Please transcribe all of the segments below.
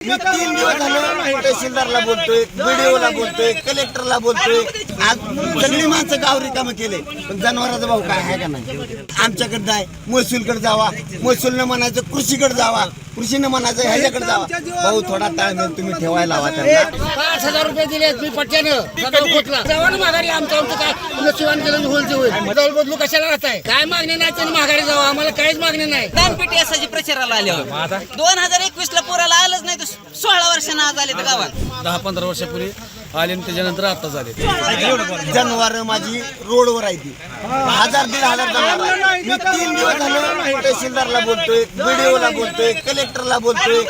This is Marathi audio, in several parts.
मी तीन दिवस झालं तहसीलदारला बोलतोय बीडीओला बोलतोय कलेक्टरला बोलतोय. आज सगळी माणसं गाव रिकामं केले. पण जनावराचा भाऊ काय आहे का नाही? आमच्याकडे जाय महसूलकडे जावा. महसूलनं म्हणायचं कृषीकडे जावा. कृषीनं म्हणायचं ह्याच्याकडे जावा. भाऊ थोडा ताळमेळ तुम्ही ठेवायला हवा त्यांना. पाच हजार रुपये दिले मी पट्ट्यानं. सगळं माघारी आमचं आमचं काय? नशिबान केलं होईल ते होईल. बदल बदलू कशाला राहताय? काय मागणी नाही त्यांनी माघारी जावं. आम्हाला काहीच मागणी नाही. दानपेटी असायची प्रचाराला आल्यावर. दोन हजार एकवीस ला पोराला आलंच नाही तर वर्षांना आज आले तर गावात. दहा पंधरा वर्षापूर्वी आले आणि त्याच्यानंतर आता झाले जनावर माझी रोडवर आहे ती. हजार दीड हजार जनावर. मी तीन दिवस झालं तहसीलदारला बोलतोय बीडीओला बोलतोय कलेक्टरला बोलतोय.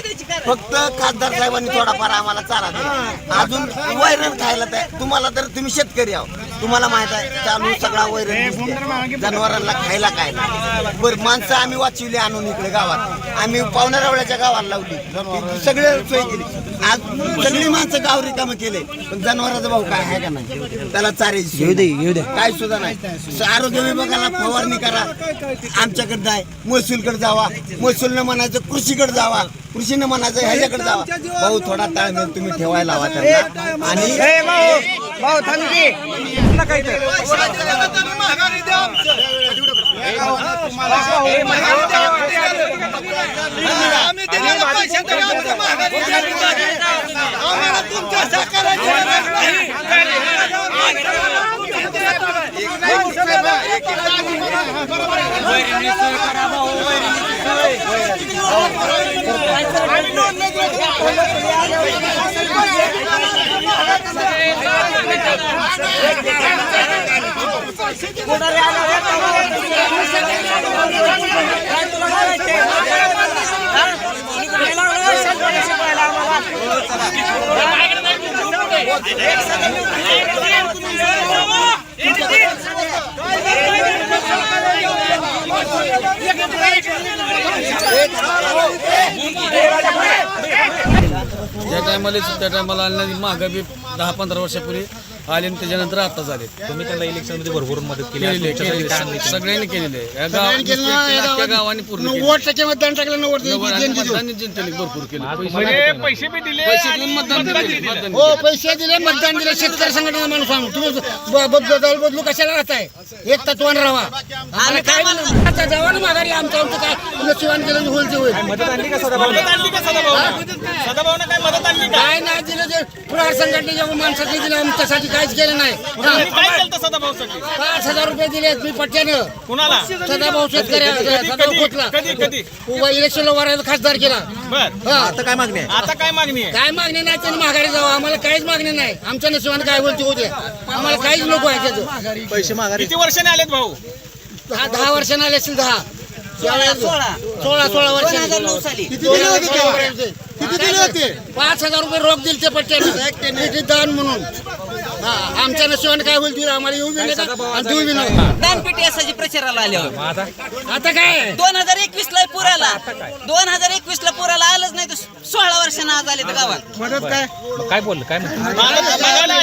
फक्त खासदार साहेबांनी थोडाफार आम्हाला चारा दिला. अजून वैरण खायला तयार तुम्हाला तर तुम्ही शेतकरी आहो. तुम्हाला माहीत आहे चालू सगळा वैरण दिसते. जनावरांना खायला काय नाही. बरं माणसं आम्ही वाचवली आणून इकडे गावात. आम्ही पावण्या रावळ्याच्या गावाला लावली. सगळे सोय केली. आज सगळी माणसं गाव रिकामं केले. पण जनावराचा भाऊ काय आहे का नाही? त्याला चारायची येऊ दे येऊ दे. काय सुद्धा नाही. आरोग्य विभागाला फवारणी करा. आमच्याकडे जाय महसूलकडे जावा. महसूलनं म्हणायचं कृषीकडे जावा. कृषीनं म्हणायचं ह्याच्याकडे जावा भाऊ थोडा ताळमेळ तुम्ही ठेवायला हवा त्यांना आणि त्या टायमाला त्या टायमाला आले मागं बी दहा पंधरा वर्षापूर्वी. आले आणि त्याच्यानंतर आता झाले. तुम्ही त्यांना इलेक्शनमध्ये भरपूर मदत केली. केलेले. सगळ्यांनी केलेले आहे. या गावाने पूर्ण केले. नव्वद टक्के मतदान टाकलं नव्वद नव्वद आणि देणगी देऊन. मतदान जनतेने भरपूर केले. पैसे बी दिले पैसे देऊन मतदान हो पैसे दिले मतदान दिले शेतकरी संघटना माणूस सांगू. तुम्ही ब- बदल बदलू कशाला राहताय? एक तत्वान राहा. आम्हाला काय नाही. आता जवान माघारी आमचं आमचं काय नशिबान केलं होईल ते होईल. मदत आणली का सदाभाऊ सदाभाऊनं काय मदत आणली का? काय नाही दिलं ते पुढार संघटनेच्या माणसाने दिलं आमच्यासाठी काहीच केलं नाही. हा. तुम्ही काय केलं सदाभाऊसाठी? पाच हजार रुपये दिले मी पट्ट्यानं. कुणाला? सदाभाऊ शेतकरी सदाभाऊ खोतला. कधी कधी? उभा इलेक्शनला वरायला खासदार केला. बर. हा. आता काय मागणी आहे? आता काय मागणी आहे? काय मागणी नाही त्यांनी माघारी जावं. आम्हाला काहीच मागणी नाही. आमच्या नशिबाने काय बोलते होते आम्हाला काहीच नको आहे त्याचं. पैसे माघारी. किती वर्षाने आलेत भाऊ? दहा दहा वर्षांना आले असतील दहा. सोळा सोळा सोळा. सोळा दोन वर्ष हजार नऊ साली. किती दिले होते पाच हजार रुपये रोख दिले ते पट्ट्याने दान म्हणून. हा आमच्या नशिबाने काय होईल दिलं आम्हाला येऊ बी नका आणि देऊ बी नका दानपेटी असायची प्रचाराला आल्यावर. आता? आता काय? दोन हजार एकवीस ला पुराला दोन हजार एकवीस ला पोराला आलंच नाही तर सोळा वर्षांना आज आले तर गावात. मदत काय? मग काय बोललं? काय म्हणतो?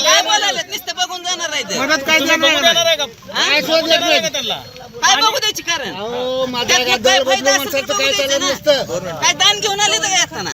काय? बोलायला नुसतं बघून जाणार आहे ते. मदत काय देणार आहे का? काय नाही. काय बघू द्यायची कारण? अहो माझ्या त्यातनं गावात काय फायदा असेल तर काय ना. नसतं? काय दान घेऊन आले तर काय येताना?